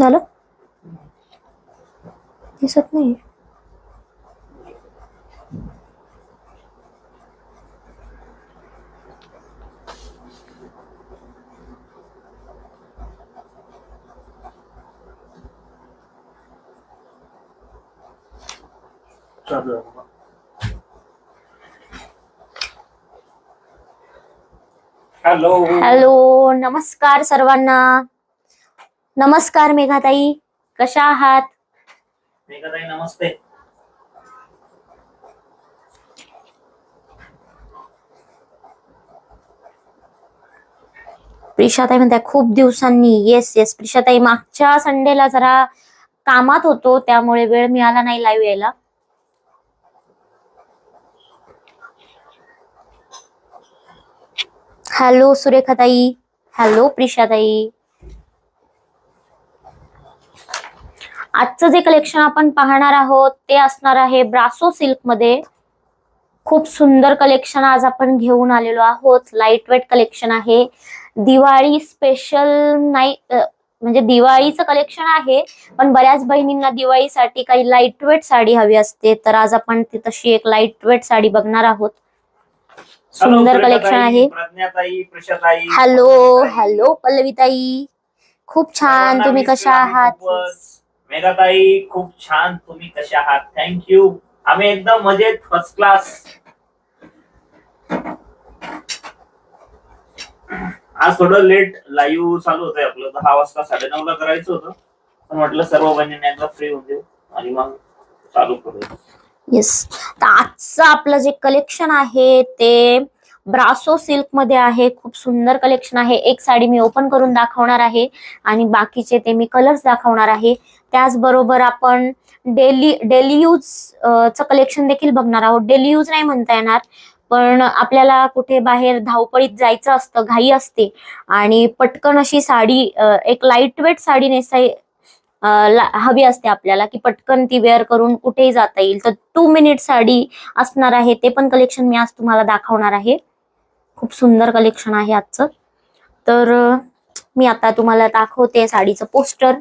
झालं दिसत नाही. हॅलो हॅलो नमस्कार सर्वांना। नमस्कार मेघाताई कशा आहात? मेघाताई नमस्ते. प्रिशाताई म्हणताय खूप दिवसांनी येस येस प्रिशाताई मागच्या संडेला जरा कामात होतो त्यामुळे वेळ मिळाला नाही लाईव्ह यायला. हॅलो सुरेखाताई. हॅलो प्रिशाताई आजचं जे कलेक्शन आपण पाहणार आहोत ते असणार आहे ब्रासो सिल्कमध्ये. खूप सुंदर कलेक्शन आज आपण घेऊन आलेलो आहोत. लाइट वेट कलेक्शन आहे. दिवाळी स्पेशल नाही म्हणजे दिवाळीचं कलेक्शन आहे पण बऱ्याच बहिणींना दिवाळीसाठी काही लाइट वेट साडी हवी असते तर आज आपण ती तशी एक लाइट वेट साडी बघणार आहोत. सुंदर कलेक्शन आहे. हॅलो. हॅलो पल्लवीताई. खूप छान तुम्ही कशा आहात. मेघाताई खूप छान तुम्ही कसे आहात? थँक्यू आम्ही एकदम मजेत फर्स्ट क्लास आज थोडं लेट लाईव्ह चालू होतंय आपलं. दहा वाजता साडेनऊ ला करायचं होतं. पण म्हटलं सर्व बहिणींना एकदा फ्री होऊन देऊ आणि मग चालू करूया. येस तर आजचं आपलं जे कलेक्शन आहे ते ब्रासो सिल्कमध्ये आहे. खूप सुंदर कलेक्शन आहे. एक साडी मी ओपन करून दाखवणार आहे. आणि बाकीचे ते मी कलर्स दाखवणार आहे. त्याचबरोबर आपण डेली डेली यूज चं कलेक्शन देखील बघणार आहोत. डेली यूज नाही म्हणता येणार पण आपल्याला कुठे बाहेर धावपळीत जायचं असतं घाई असते. आणि पटकन अशी साडी एक लाइट वेट साडी नेसाय ला- हवी असते आपल्याला की पटकन ती वेअर करून कुठेही जाता येईल. तर टू मिनिट साडी असणार आहे ते पण कलेक्शन मी आज तुम्हाला दाखवणार आहे. खूप सुंदर कलेक्शन आहे आजचं. तर मी आता तुम्हाला दाखवते साडीचं पोस्टर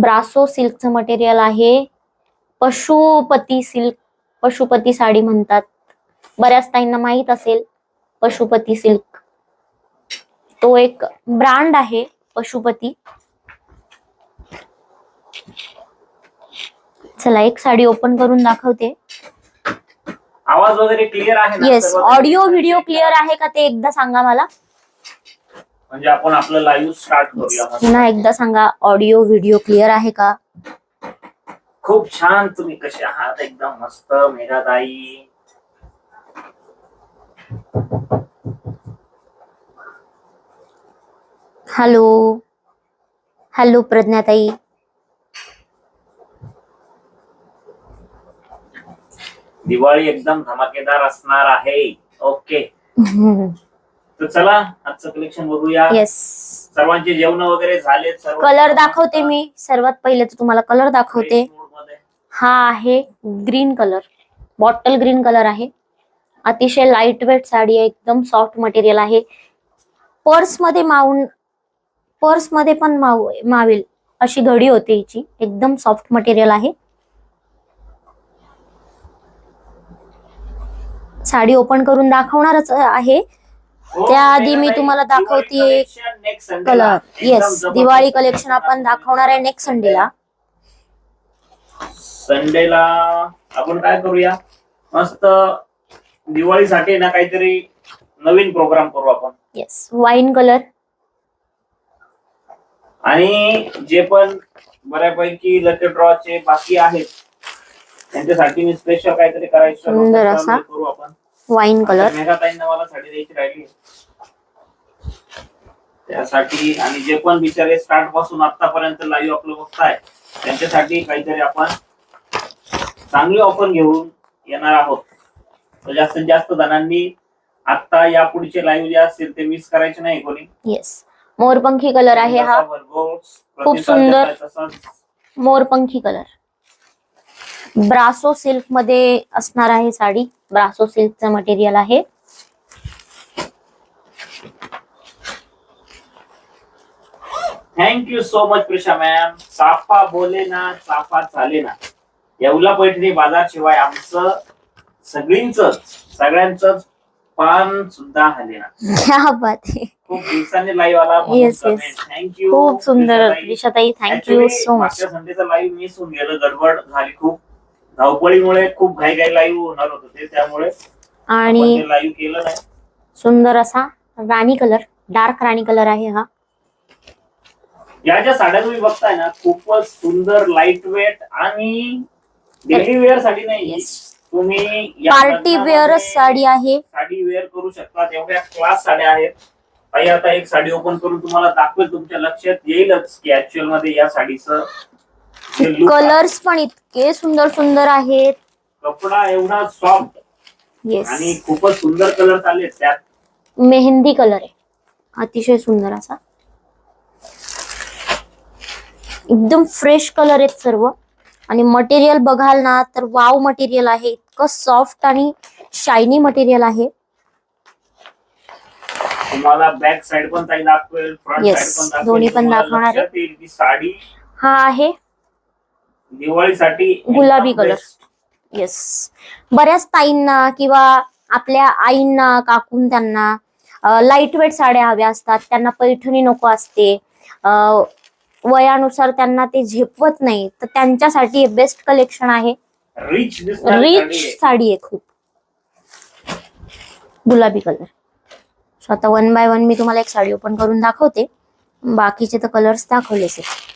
ब्रासो सिल्कचं मटेरियल आहे. पशुपती सिल्क पशुपती साडी म्हणतात. बऱ्याच ताईंना माहीत असेल पशुपती सिल्क तो एक ब्रँड आहे पशुपती. चला एक साडी ओपन करून दाखवते. आवाज वगैरे क्लिअर आहे येस? ऑडिओ व्हिडिओ क्लिअर आहे का ते एकदा सांगा मला. म्हणजे आपण आपलं लाईव्ह स्टार्ट करूया. पुन्हा एकदा सांगा ऑडिओ व्हिडिओ क्लिअर आहे का? खूप छान तुम्ही कसे आहात? एकदम मस्त मेघाताई. हॅलो हॅलो प्रज्ञाताई. दिवाळी एकदम धमाकेदार असणार आहे. ओके तर चला आजचं कलेक्शन बघूया. येस सर्वांचे जेवण वगैरे सर्व कलर दाखवते मी. सर्वात पहिले तर तुम्हाला कलर दाखवते. हा आहे green colour bottle green colour आहे. अतिशय लाइट वेट साडी आहे एकदम सॉफ्ट मटेरियल आहे. पर्समध्ये मावून पर्समध्ये पण माव मावेल अशी घडी होते हिची. एकदम सॉफ्ट मटेरियल आहे. साडी ओपन करून दाखवणारच आहे. त्याआधी मी तुम्हाला दाखवते. कलर. येस दिवाळी कलेक्शन आपण दाखवणार आहे नेक्स्ट संडेला संडेला आपण काय करूया? मस्त दिवाळीसाठी ना काहीतरी नवीन प्रोग्राम करू आपण. येस वाईन कलर आणि जे पण बऱ्यापैकी लकी ड्रॉचे बाकी आहेत त्यांच्यासाठी मी स्पेशल काहीतरी करायचं. करू आपण. वाईन कलर मला साडी द्यायची राहिली. त्यासाठी आणि जे पण बिचारे स्टार्टपासून आतापर्यंत लाईव्ह आपलं बघताय त्यांच्यासाठी काहीतरी आपण चांगली ऑफर घेऊन येणार आहोत. तर जास्तीत जास्त जणांनी आता या पुढचे लाईव्ह जे असतील ते मिस करायचे नाही कोणी. येस मोरपंखी कलर आहे हा. खूप सुंदर. मोरपंखी कलर ब्रासो सिल्कमध्ये असणार आहे साडी. ब्रासो सिल्कचं मटेरियल आहे. Thank you so much Prisha ma'am चाफा बोले ना चाफा चाले ना. येवला पैठणी बाजार शिवाय आमचं सगळींच सगळ्यांच पान सुद्धा हले ना. क्या बात आहे. खूप दिवसांनी लाईव्ह आला. थँक्यू खूप सुंदर दिशाताई थँक्यू सो मच संडेचा लाईव्ह मिस होऊन गेलं. गडबड झाली खूप. धावपळीमुळे खूप घाई घाई लाईव्ह होणार होतं ते त्यामुळे आणि लाईव्ह केलं नाही. सुंदर असा राणी कलर डार्क राणी कलर आहे हा. या ज्या साड्या तुम्ही बघताय ना खूपच सुंदर लाइट वेट आणि डेली वेअरसाठी नाही तुम्ही पार्टी वेअरच साडी आहे. साडी वेअर करू शकता एवढ्या क्लास साड्या आहेत. आता एक साडी ओपन करून तुम्हाला दाखवेल तुमच्या लक्षात येईलच की ऍक्च्युअलमध्ये या साडीचं कलर्स पण इतके सुंदर सुंदर आहेत. कपडा एवढा सॉफ्ट येस आणि खूपच सुंदर कलर आले त्यात. मेहंदी कलर आहे. अतिशय सुंदर असा. एकदम फ्रेश कलर आहेत सर्व. आणि मटेरियल बघाल ना तर वाव मटेरियल आहे. इतकं सॉफ्ट आणि शायनी मटेरियल आहे. तुम्हाला बॅक साइड पण ताई दाखवेल फ्रंट Yes, साइड पण दाखवेल. दोन्ही पण तुम्हाला दाखवणार आहे. लक्षात येईल की साडी हा आहे. दिवाळीसाठी गुलाबी best. येस बऱ्याच ताईंना किंवा आपल्या आईंना काकून त्यांना लाइट वेट साड्या हव्या असतात. त्यांना पैठणी नको असते. वयानुसार त्यांना ते झेपवत नाही. तर त्यांच्यासाठी बेस्ट कलेक्शन आहे. Rich rich. साडी आहे. खूप. गुलाबी कलर सो आता वन बाय वन मी तुम्हाला एक साडी ओपन करून दाखवते. बाकीचे तर कलर्स दाखवलेच आहेत.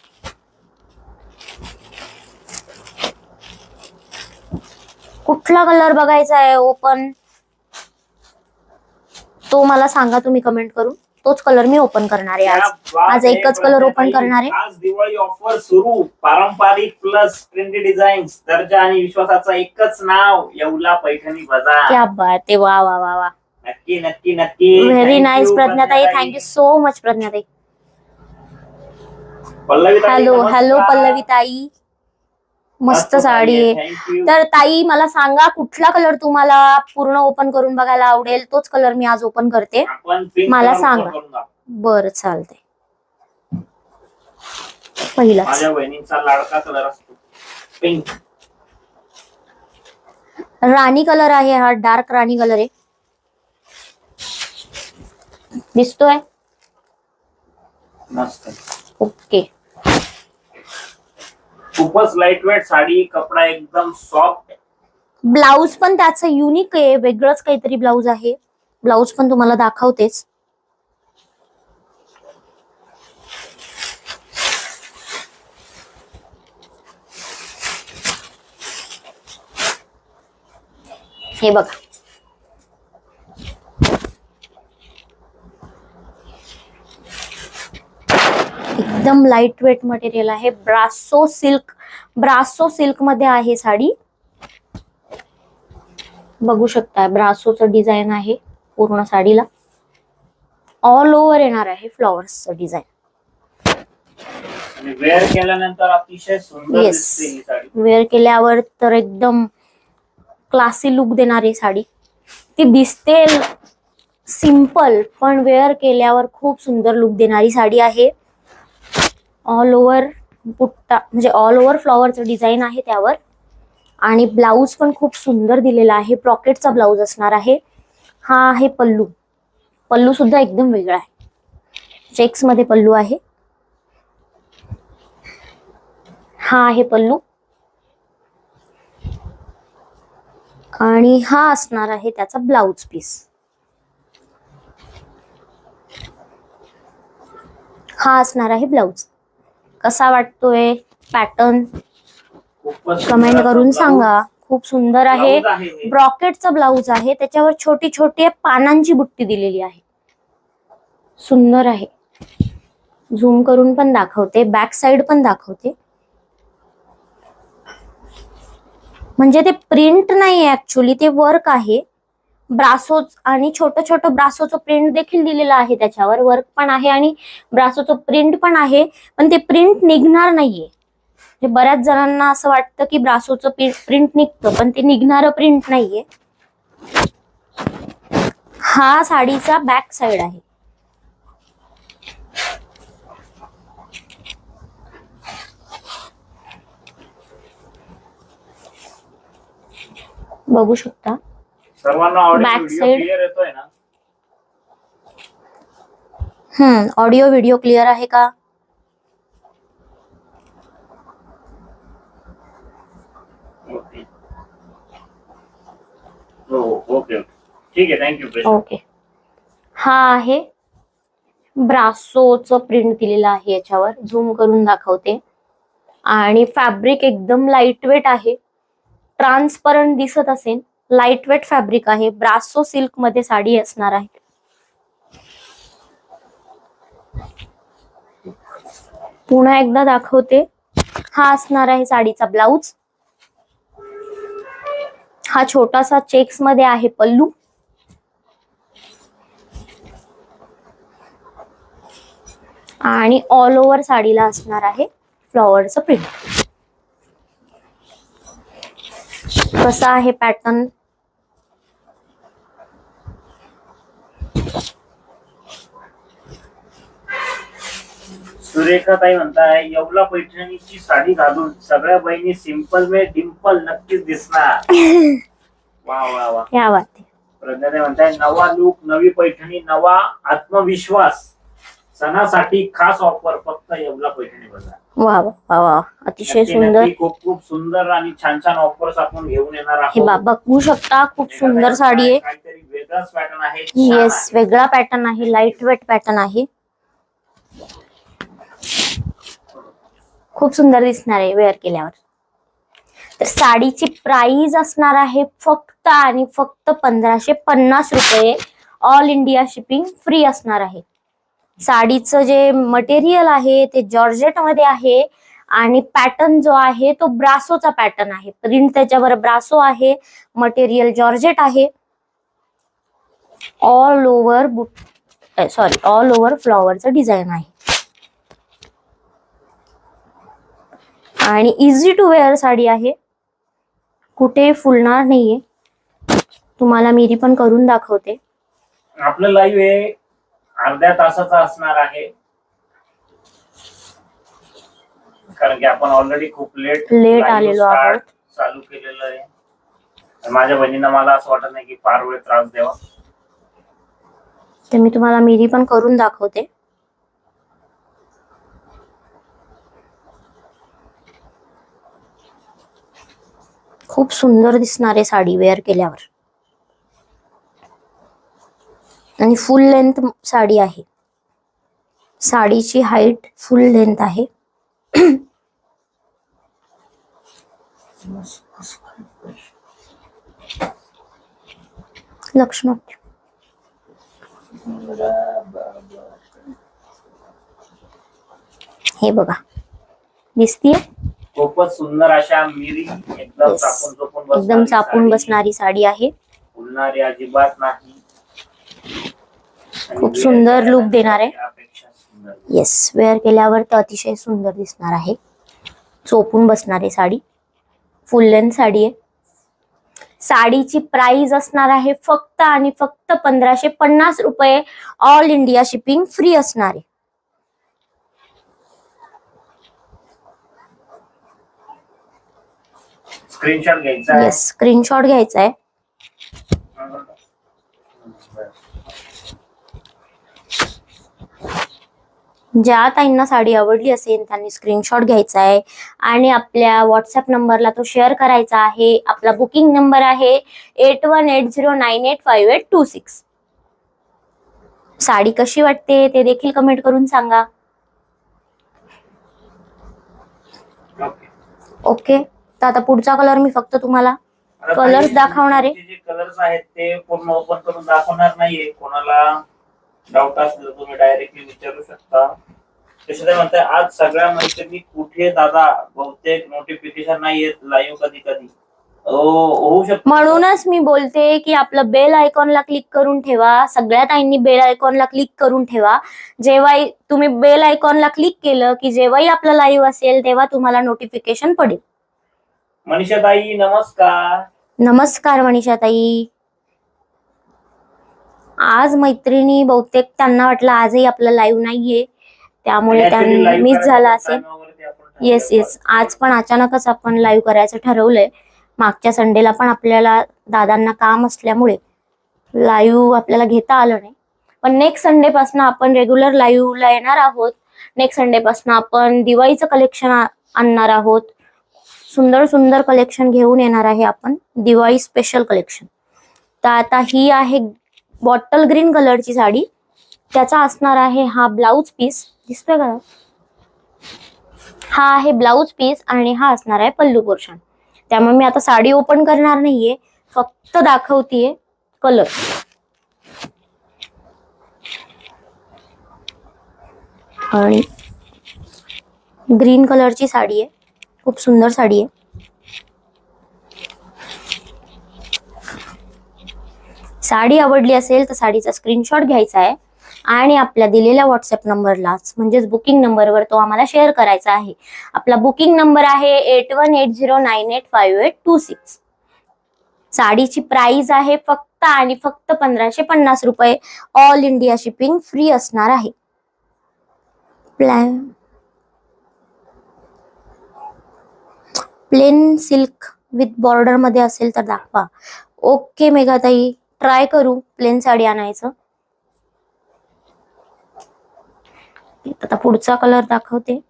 कुठला कलर बघायचा आहे ओपन तो मला सांगा तुम्ही कमेंट करून. तोच कलर मी ओपन करणार आहे आज. आज एकच कलर ओपन. करणार आहे. आज दिवाळी ऑफर सुरू. पारंपरिक प्लस प्रिंटेड डिझाईन दर्जा आणि विश्वासाचं एकच नाव येवला पैठणी बाजार. क्या बात आहे. वा वा वा वा. नक्की नक्की नक्की. व्हेरी नाईस प्रज्ञाताई थँक्यू सो मच प्रज्ञाताई हॅलो. हॅलो पल्लवी ताई. मस्त साडी. आहे. तर ताई मला सांगा कुठला कलर तुम्हाला पूर्ण ओपन करून बघायला आवडेल? तोच कलर मी आज ओपन करते. मला सांगा. बर चालते लाडका कलर असतो. पिंक राणी कलर आहे हा डार्क राणी कलर आहे. दिसतोय? मस्त. ओके खूपच लाइट वेट साडी कपडा एकदम सॉफ्ट ब्लाऊज पण त्याचं युनिक आहे वेगळंच काहीतरी ब्लाऊज आहे. ब्लाऊज पण तुम्हाला दाखवतेच. हे बघा. एकदम लाइट वेट मटेरियल आहे. ब्रासो सिल्क ब्रासो सिल्कमध्ये आहे साडी. बघू शकता ब्रासोचं डिझाईन आहे पूर्ण साडीला. ऑल ओव्हर येणार आहे फ्लॉवर्सचं डिझाईन वेअर केल्यानंतर अतिशय सुंदर वेअर केल्यावर तर एकदम क्लासी लुक देणारी साडी. ती दिसते सिंपल पण वेअर केल्यावर खूप सुंदर लुक देणारी साडी आहे. ऑल ओव्हर बुट्टा म्हणजे ऑल ओव्हर फ्लॉवरचं डिझाईन आहे त्यावर. आणि ब्लाऊज पण खूप सुंदर दिलेला आहे. प्रॉकेटचा ब्लाऊज असणार आहे. हा आहे पल्लू. पल्लू सुद्धा एकदम वेगळा आहे. चेक्समध्ये पल्लू आहे. हा आहे पल्लू. आणि हा असणार आहे त्याचा ब्लाउज पीस हा असणार आहे ब्लाउज कसा वाटतोय? पॅटर्न कमेंट करून सांगा. खूप सुंदर आहे. ब्रॉकेटचा ब्लाऊज आहे. त्याच्यावर छोटी छोटी पानांची बुट्टी दिलेली आहे. सुंदर आहे. झूम करून पण दाखवते. बॅक साइड पण दाखवते. म्हणजे ते प्रिंट नाही ऍक्च्युली ते वर्क आहे. ब्रासोच आणि छोटं छोटं ब्रासोचं प्रिंट देखील दिलेलं आहे त्याच्यावर. वर्क पण आहे आणि ब्रासोचं प्रिंट पण आहे पण ते प्रिंट निघणार नाहीये. म्हणजे बऱ्याच जणांना असं वाटतं की ब्रासोचं प्रिंट निघतं पण ते निघणारं प्रिंट नाहीये. हा साडीचा बॅक साईड आहे. बघू शकता. सर्वांना येतोय ना? हम्म ऑडिओ व्हिडिओ क्लिअर आहे का? ओके. हो ओके ओके. ठीक आहे थँक्यू ओके हा आहे. ब्रासोचं प्रिंट दिलेलं आहे याच्यावर. झूम करून दाखवते. आणि फॅब्रिक एकदम लाईटवेट आहे. ट्रान्सपरंट दिसत असेल. लाईटवेट फॅब्रिक आहे. ब्रासो सिल्कमध्ये साडी असणार आहे. पुन्हा एकदा दाखवते. हा असणार आहे साडीचा ब्लाऊज. हा छोटासा चेक्समध्ये आहे पल्लू. आणि ऑल ओव्हर साडीला असणार आहे फ्लॉवरचं प्रिंट कसा आहे पॅटर्न सुरेखा ताई म्हणताय येवला पैठणीची साडी घालून सगळ्या बहिणी सिंपल मे डिम्पल नक्कीच दिसणार. वा वा वा. या बात आहे. प्रज्ञाताई म्हणताय नवा लुक नवी पैठणी नवा आत्मविश्वास. सणासाठी खास ऑफर फक्त येवला पैठणी बघा. वा वा वा वा. अतिशय नक्की- सुंदर. नक्की खूप खूप सुंदर आणि छान छान ऑफर्स आपण घेऊन येणार हे बा बघू शकता खूप सुंदर साडी आहे. काहीतरी वेगळाच पॅटर्न आहे. छान येस आहे. वेगळा पॅटर्न आहे लाइट वेट पॅटर्न आहे. खूप सुंदर दिसणार आहे वेअर केल्यावर. तर साडीची प्राइस असणार आहे फक्त आणि फक्त पंधराशे पन्नास रुपये. ऑल इंडिया शिपिंग फ्री असणार आहे. साडीचं जे मटेरियल आहे ते जॉर्जेटमध्ये आहे आणि पॅटर्न जो आहे तो ब्रासोचा पॅटर्न आहे. प्रिंट त्याच्यावर ब्रासो आहे मटेरियल जॉर्जेट आहे. All over but sorry all over फ्लॉवरचं design आहे. आणि इझी टू वेअर साडी आहे. कुठे फुलणार नाहीये. तुम्हाला मिरी पण करून दाखवते. आपलं लाईव्ह हे अर्ध्या तासाचा असणार आहे. कारण की आपण ऑलरेडी खूप लेट Late आलेलो आहोत. चालू केलेलं आहे. माझ्या बहिणींना मला असं वाटत नाही की फार वेळ त्रास द्यावा. तर मी तुम्हाला मिरी पण करून दाखवते. खूप सुंदर दिसणार आहे साडी वेअर केल्यावर. आणि फुल लेंथ साडी आहे. साडीची हाईट फुल लेंथ आहे. लक्ष्मण. हे बघा. दिसतीये? खूपच सुंदर अशा मिरी एकदम. चापून चोपून बसणारी एकदम चापून साडी. बसणारी साडी आहे. फुलणारी अजिबात नाही. खूप सुंदर look देणार आहे. येस वेअर केल्यावर तर अतिशय सुंदर दिसणार आहे. चोपून बसणारी साडी. फुल लेंथ साडी आहे. साडीची प्राइस असणार आहे फक्त आणि फक्त पंधराशे पन्नास रुपये. ऑल इंडिया शिपिंग फ्री असणार आहे. स्क्रीनशॉट घ्यायचा आहे. येस स्क्रीनशॉट घ्यायचा आहे ज्या ताईंना साडी आवडली असेल त्यांनी स्क्रीनशॉट घ्यायचा आहे आणि आपल्या व्हॉट्सअप नंबरला तो शेअर करायचा आहे. आपला बुकिंग नंबर आहे eight one eight zero nine eight five eight two six sari कशी वाटते ते देखील कमेंट करून सांगा. ओके ओके तर आता पुढचा कलर मी फक्त तुम्हाला काही दाखवणार आहे. जे कलर्स आहेत ते पूर्ण ओपन करून दाखवणार नाहीये. कोणाला डाऊट असलं तर तुम्ही डायरेक्टली विचारू शकता. तसे ते म्हणताय आज सगळ्या मैत्रिणी कुठे दादा? बहुतेक नोटिफिकेशन नाही येत लाईव्ह कधी. कधी होऊ शकतो. म्हणूनच मी बोलते की आपलं बेल आयकॉनला क्लिक करून ठेवा. सगळ्या ताईंनी बेल आयकॉनला क्लिक करून ठेवा. जेव्हा तुम्ही बेल आयकॉनला क्लिक केलं की जेव्हाही आपलं लाईव्ह असेल तेव्हा तुम्हाला नोटिफिकेशन पडेल. मनीषा ताई नमस्कार. नमस्कार मनीषा ताई आज मैत्रिणी बहुतेक त्यांना वाटलं आजही आपलं लाईव्ह नाहीये. त्यामुळे Actually त्यां live मिस झाला असेल. येस येस आज पण अचानकच आपण लाईव्ह करायचं ठरवलंय. मागच्या संडेला पण आपल्याला दादांना काम असल्यामुळे लाईव्ह आपल्याला घेता आलं नाही. पण नेक्स्ट संडे पासून आपण रेग्युलर लाईव्हला येणार आहोत. नेक्स्ट संडे पासून आपण दिवाळीचं कलेक्शन आणणार आहोत. सुंदर सुंदर कलेक्शन घेऊन येणार आहे आपण. दिवाळी स्पेशल कलेक्शन तर आता ही आहे बॉटल ग्रीन कलरची साडी. त्याचा असणार आहे हा ब्लाऊज पीस दिसतोय का? हा आहे ब्लाऊज पीस आणि हा असणार आहे पल्लू पोर्शन. त्यामुळे मी आता साडी ओपन करणार नाहीये. फक्त दाखवतीये कलर आणि ग्रीन कलरची साडी आहे. खूप सुंदर साडी आहे. साडी आवडली असेल तर साडीचा स्क्रीनशॉट घ्यायचा आहे. आणि आपल्या दिलेल्या व्हॉट्सअप नंबरलाच म्हणजेच बुकिंग नंबरवर तो आम्हाला शेअर करायचा आहे. आपला बुकिंग नंबर आहे eight one eight zero nine eight five eight two six साडीची price आहे फक्त आणि फक्त पंधराशे पन्नास रुपये. ऑल इंडिया शिपिंग फ्री असणार आहे. प्लॅन प्लेन सिल्क विथ बॉर्डरमध्ये असेल तर दाखवा. ओके मेघाताई. ट्राय करू प्लेन साडी आणायचं. आता पुढचा कलर दाखवते.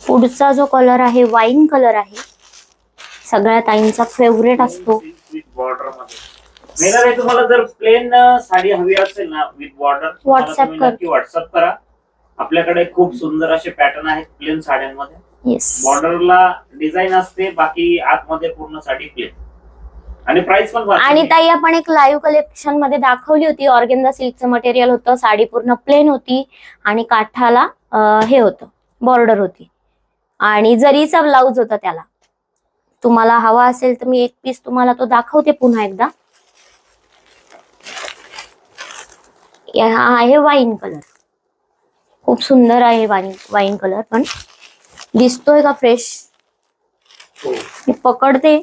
पुढचा जो कलर आहे वाईन कलर आहे. सगळ्या ताईंचा फेवरेट असतो. बॉर्डरमध्ये. मेघा ताई, तुम्हाला जर प्लेन साडी हवी असेल ना विथ बॉर्डर WhatsApp कर. नक्की व्हॉट्सअप करा. आपल्याकडे खूप सुंदर असे पॅटर्न आहेत प्लेन साड्यांमध्ये. येस बॉर्डरला डिझाईन असते बाकी आतमध्ये पूर्ण साडी प्लेन आणि प्राइस पण फार आणि कमी. ताई आपण एक लाईव्ह कलेक्शनमध्ये दाखवली होती. ऑर्गेन्झा सिल्कचं मटेरियल होतं साडी पूर्ण प्लेन होती आणि काठाला अं, हे होतं बॉर्डर होती. आणि जरीचा ब्लाऊज होता त्याला. तुम्हाला हवा असेल तर मी एक पीस तुम्हाला तो दाखवते पुन्हा एकदा. हा आहे वाईन कलर खूप सुंदर आहे वाईन वाईन कलर पण दिसतोय का फ्रेश हो. मी पकडते.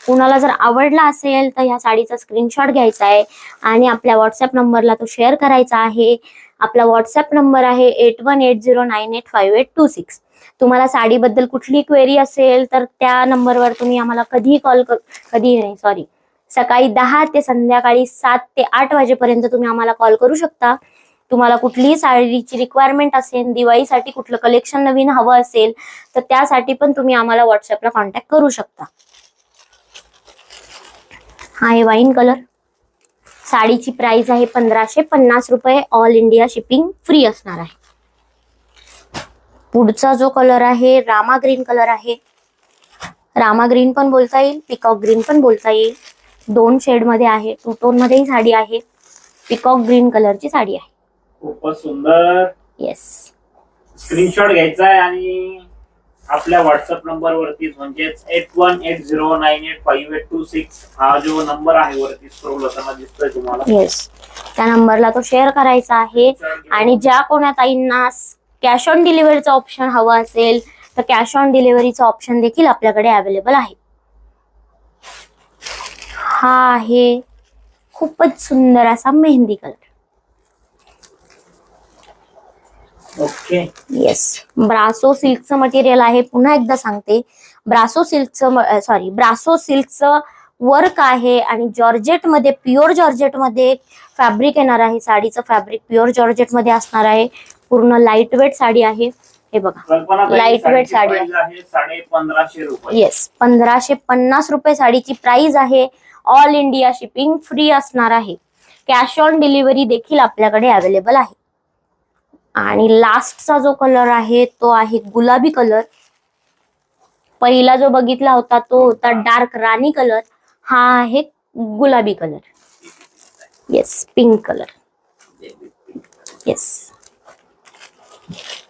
कुणाला जर आवडला असेल तर ह्या साडीचा स्क्रीनशॉट घ्यायचा आहे आणि आपल्या व्हॉट्सअप नंबरला तो शेअर करायचा आहे. आपला व्हॉट्सअप नंबर आहे eight one eight zero nine eight five eight two six तुम्हाला साडीबद्दल कुठली क्वेरी असेल तर त्या नंबरवर तुम्ही आम्हाला कधीही कॉल कर कधी नाही सॉरी सकाळी दहा ते संध्याकाळी सात ते आठ वाजेपर्यंत तुम्ही आम्हाला कॉल करू शकता. तुम्हाला कुठलीही साडीची रिक्वायरमेंट असेल दिवाळीसाठी कुठलं कलेक्शन नवीन हवं असेल तर त्यासाठी पण तुम्ही आम्हाला व्हॉट्सअपला कॉन्टॅक्ट करू शकता. हा आहे वाईन कलर साडीची प्राइस आहे पंधराशे पन्नास रुपये. ऑल इंडिया शिपिंग फ्री असणार आहे. पुढचा जो कलर आहे रामा ग्रीन कलर आहे. रामा ग्रीन पण बोलता येईल पिकॉक ग्रीन पण बोलता येईल. दोन शेडमध्ये आहे. टू टोन मध्येही साडी आहे. पिकॉक ग्रीन कलरची साडी आहे. खूपच सुंदर. येस स्क्रीनशॉट घ्यायचा आहे आणि आपल्या व्हॉट्सअप नंबर वरतीच म्हणजेच eight one eight zero nine eight five eight two six हा जो नंबर आहे वरती स्क्रोल होताना दिसतोय तुम्हाला. येस त्या नंबरला तो शेअर करायचा आहे. आणि ज्या कोणा ताईंना कॅश ऑन डिलिव्हरीचा ऑप्शन हवा असेल तर कॅश ऑन डिलिव्हरीचा ऑप्शन देखील आपल्याकडे अवेलेबल आहे. हा आहे खूपच सुंदर असा mehndi colour okay yes brasso सिल्कचं material आहे. पुन्हा एकदा सांगते. ब्रासो सिल्कचं सॉरी ब्रासो सिल्कचं वर्क आहे आणि जॉर्जेटमध्ये प्युअर जॉर्जेटमध्ये फॅब्रिक येणार आहे. साडीचं फॅब्रिक प्युअर जॉर्जेटमध्ये असणार आहे. पूर्ण लाइट वेट साडी आहे. हे बघा. Lightweight साडीची साडी आहे. येस पंधराशे पन्नास रुपये साडीची प्राइस आहे. ऑल इंडिया शिपिंग फ्री असणार आहे. कॅश ऑन डिलिव्हरी देखील आपल्याकडे अवेलेबल आहे. आणि लास्टचा जो कलर आहे तो आहे गुलाबी कलर पहिला जो बघितला होता तो होता डार्क राणी कलर हा आहे गुलाबी colour yes pink colour yes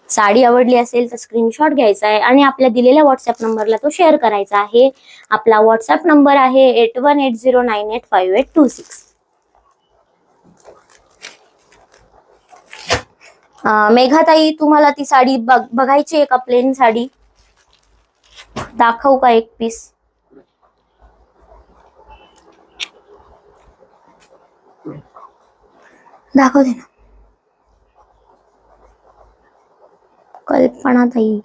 sari आवडली असेल तर स्क्रीनशॉट घ्यायचा आहे आणि आपल्या दिलेल्या व्हॉट्सअप नंबरला तो शेअर करायचा आहे. आपला व्हॉट्सअप नंबर आहे eight one eight zero nine eight five eight two six मेघाताई तुम्हाला ती साडी बघ- बघायची आहे का प्लेन साडी? दाखवू का एक पीस दाखवते ना. कल्पना ताई.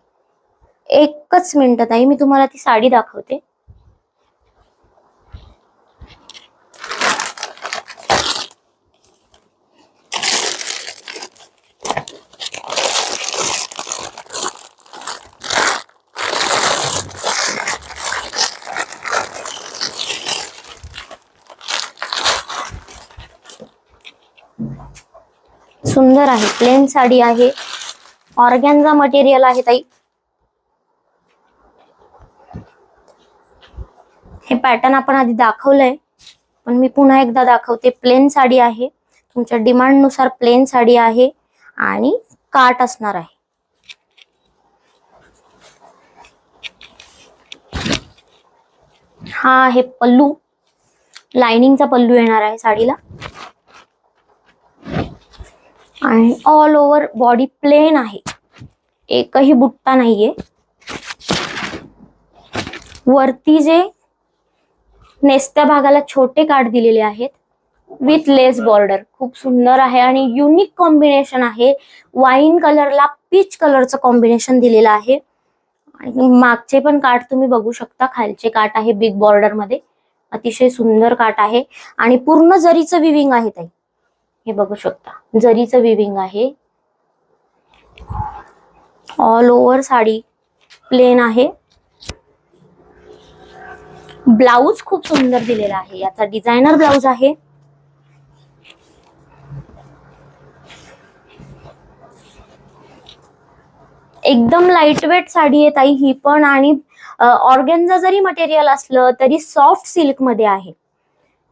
एकच मिनिट ताई मी तुम्हाला ती साडी दाखवते. सुंदर आहे प्लेन साडी आहे. ऑर्गॅन्झा मटेरियल आहे ताई. हे पॅटर्न आपण आधी दाखवलंय पण मी पुन्हा एकदा दाखवते. प्लेन साडी आहे. तुमच्या डिमांडनुसार प्लेन साडी आहे आणि काट असणार आहे. हा आहे पल्लू. लाइनिंगचा पल्लू येणार आहे साडीला. आणि ऑल ओव्हर बॉडी प्लेन आहे. एकही बुट्टा नाहीये. वरती जे नेस्त्या भागाला छोटे काठ दिलेले आहेत विथ लेस बॉर्डर खूप सुंदर आहे आणि युनिक कॉम्बिनेशन आहे. वाईन कलरला पीच कलरचं कॉम्बिनेशन दिलेलं आहे. आणि मागचे पण काठ तुम्ही बघू शकता. खालचे काठ आहे बिग बॉर्डरमध्ये. अतिशय सुंदर काठ आहे. आणि पूर्ण जरीचं विविंग आहे ताई. हे बघू शकता. जरीचं विविंग आहे. ऑल ओव्हर साडी प्लेन आहे. ब्लाऊज खूप सुंदर दिलेला आहे. याचा डिझायनर ब्लाऊज आहे. एकदम लाईटवेट साडी आहे ताई. ही पण आणि ऑर्गेन्झा जरी मटेरियल असलं तरी सॉफ्ट सिल्कमध्ये आहे.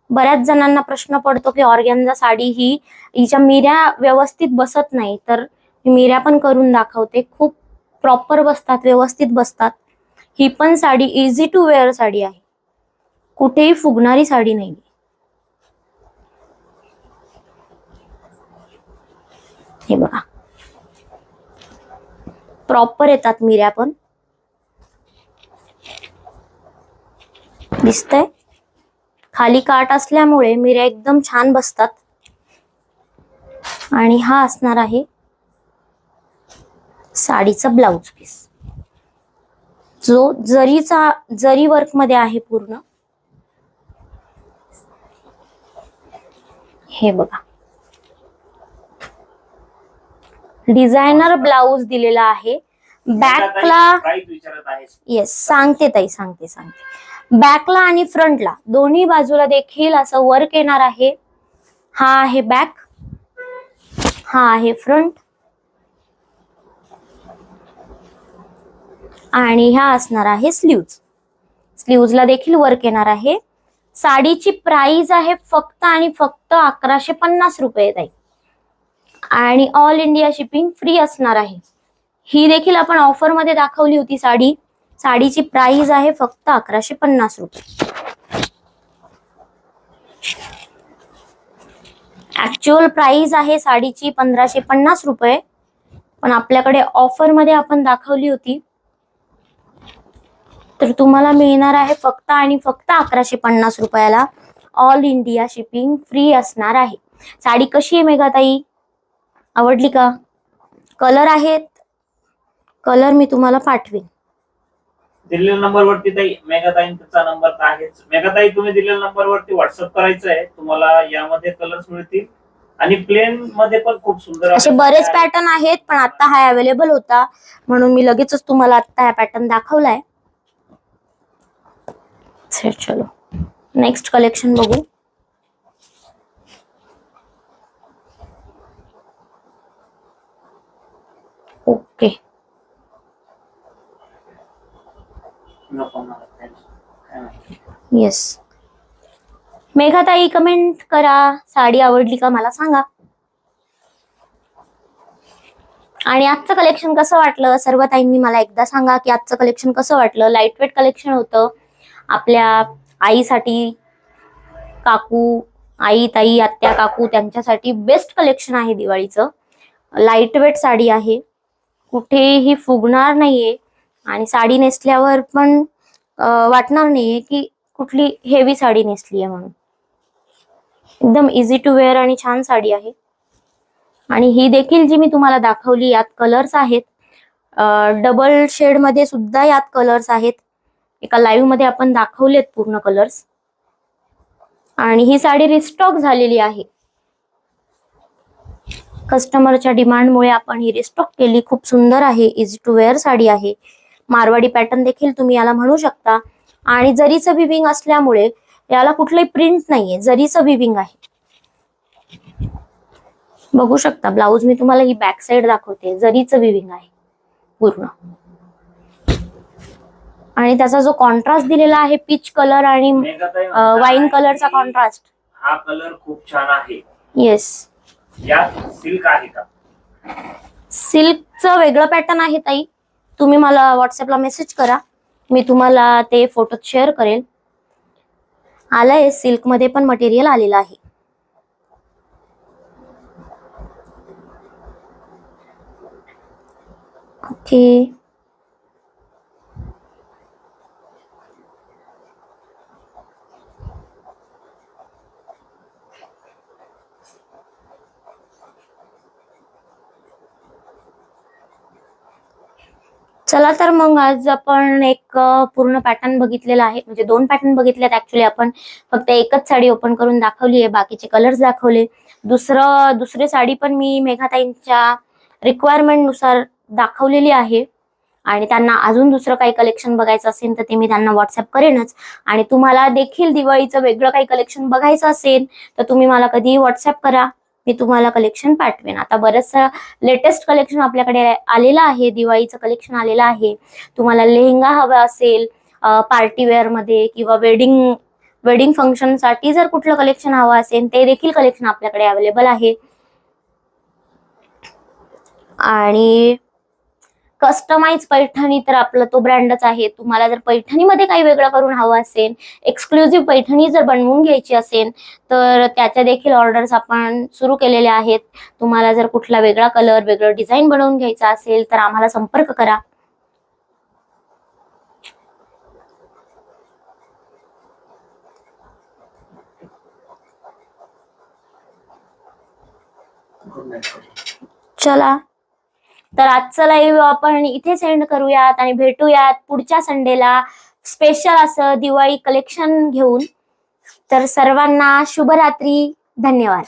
बऱ्याच जणांना प्रश्न पडतो की ऑर्गॅन्झा साडी ही हिच्या मिऱ्या व्यवस्थित बसत नाही तर मिऱ्या पण करून दाखवते. खूप प्रॉपर बसतात व्यवस्थित बसतात. ही पण sari easy to wear sari आहे. कुठेही फुगणारी साडी नाही हे बघा. प्रॉपर येतात मिऱ्या पण. दिसतंय? खाली काट असल्यामुळे मिऱ्या एकदम छान बसतात. आणि हा असणार आहे साडीचा ब्लाउज पीस. जो जरीचा जरी वर्कमध्ये आहे पूर्ण. हे बघा. डिझायनर ब्लाउज दिलेला आहे. बॅकला येस सांगते ताई सांगते सांगते. बॅकला आणि फ्रंटला. दोन्ही बाजूला देखील असं वर्क येणार आहे. हा आहे बॅक हा आहे फ्रंट आणि ह्या असणार आहे स्लीव्ज स्लीव्जला देखील वर्क येणार आहे. साडीची प्राइस आहे फक्त आणि फक्त अकराशे पन्नास रुपये ताई. आणि ऑल इंडिया शिपिंग फ्री असणार आहे. ही देखील आपण ऑफरमध्ये दाखवली होती साडी. साडीची प्राइस आहे फक्त अकराशे पन्नास रुपये. ऍक्च्युअल प्राइस आहे साडीची पंधराशे पन्नास रुपये. पण आपल्याकडे ऑफरमध्ये आपण दाखवली होती. तर तुम्हाला मिळणार आहे फक्त आणि फक्त अकराशे पन्नास रुपयाला ऑल इंडिया शिपिंग फ्री असणार आहे. साडी कशी आहे मेघाताई? आवडली का? कलर आहेत? कलर मी तुम्हाला पाठवेन. दिलेल्या नंबर वरती ताई मेघाताईंचा नंबर तर आहेच. मेघाताई तुम्ही दिलेल्या नंबर वरती व्हॉट्सअप करायचं आहे तुम्हाला यामध्ये कलर्स मिळतील. आणि प्लेन मध्ये पण खूप सुंदर असे बरेच पॅटर्न आहेत पण आता हा अवेलेबल होता. म्हणून मी लगेचच तुम्हाला आता हा पॅटर्न दाखवलाय. चल, चलो. नेक्स्ट कलेक्शन बघू. ओके नको मला काय येस मेघाताई कमेंट करा. साडी आवडली का मला सांगा. आणि आजचं कलेक्शन कसं वाटलं? सर्व ताईंनी मला एकदा सांगा की आजचं कलेक्शन कसं वाटलं? लाइट वेट कलेक्शन होतं. आपल्या आईसाठी काकू आई ताई आत्या काकू त्यांच्यासाठी बेस्ट कलेक्शन आहे दिवाळीचं. लाइट वेट साडी आहे. कुठेही फुगणार नाहीये. आणि साडी नेसल्यावर पण वाटणार नाहीये की कुठली हेवी साडी नेसली आहे म्हणून. एकदम इझी टू वेअर आणि छान साडी आहे. आणि ही देखील जी मी तुम्हाला दाखवली यात कलर्स आहेत. डबल शेडमध्ये सुद्धा यात कलर्स आहेत. एका लाईव्हमध्ये आपण दाखवलेत पूर्ण कलर्स आणि ही साडी रिस्टॉक झालेली आहे. कस्टमरच्या डिमांडमुळे आपण ही रिस्टॉक केली. खूप सुंदर आहे इझी टू वेअर साडी आहे. मारवाडी पॅटर्न देखील तुम्ही याला म्हणू शकता. आणि जरीचं विविंग असल्यामुळे याला कुठलंही प्रिंट नाहीये जरीचं विविंग आहे. बघू शकता ब्लाऊज मी तुम्हाला ही बॅक साइड दाखवते जरीचं विविंग आहे पूर्ण. आणि त्याचा जो कॉन्ट्रास्ट दिलेला आहे पीच कलर आणि वाईन कलरचा कॉन्ट्रास्ट हा कलर खूप छान आहे. येस सिल्क आहे का? सिल्कचं वेगळं पॅटर्न आहे ताई. तुम्ही मला व्हॉट्सअपला मेसेज करा. मी तुम्हाला ते फोटो शेअर करेल आलंय सिल्कमध्ये पण मटेरियल आलेलं आहे. ओके चला तर मग आज आपण एक पूर्ण पॅटर्न बघितलेला आहे. म्हणजे दोन पॅटर्न बघितलेत ऍक्च्युली आपण. फक्त एकच साडी ओपन करून दाखवली आहे. बाकीचे कलर्स दाखवले. दुसरं दुसरी साडी पण मी मेघाताईंच्या रिक्वायरमेंटनुसार दाखवलेली आहे. आणि त्यांना अजून दुसरं काही कलेक्शन बघायचं असेल तर ते मी त्यांना व्हॉट्सअप करेनच. आणि तुम्हाला देखील दिवाळीचं वेगळं काही कलेक्शन बघायचं असेल तर तुम्ही मला कधीही व्हॉट्सअप करा. मी तुम्हाला कलेक्शन पाठवेन. आता बरंचसं लेटेस्ट कलेक्शन आपल्याकडे आलेलं आहे दिवाळीचं कलेक्शन आलेलं आहे. तुम्हाला लेहंगा हवा असेल पार्टी किंवा वेडिंग वेडिंग फंक्शनसाठी जर कुठलं कलेक्शन हवं असेल ते देखील कलेक्शन आपल्याकडे अवेलेबल आहे. आणि कस्टमाइज पैठणी तर आपला तो ब्रँडच आहे. तुम्हाला जर पैठणीमध्ये काही वेगळं करून हवं असेल एक्सक्लुझिव्ह पैठणी जर बनवून घ्यायची असेल तर त्याच्या देखील ऑर्डर्स आपण सुरू केलेल्या आहेत. तुम्हाला जर कुठला वेगळा कलर वेगळं डिझाईन बनवून घ्यायचा असेल तर आम्हाला संपर्क करा. चला. तर आजचं लाईव्ह आपण इथे सेंड करूयात आणि भेटूयात पुढच्या संडेला. स्पेशल असं दिवाळी कलेक्शन घेऊन. तर सर्वांना शुभरात्री. धन्यवाद.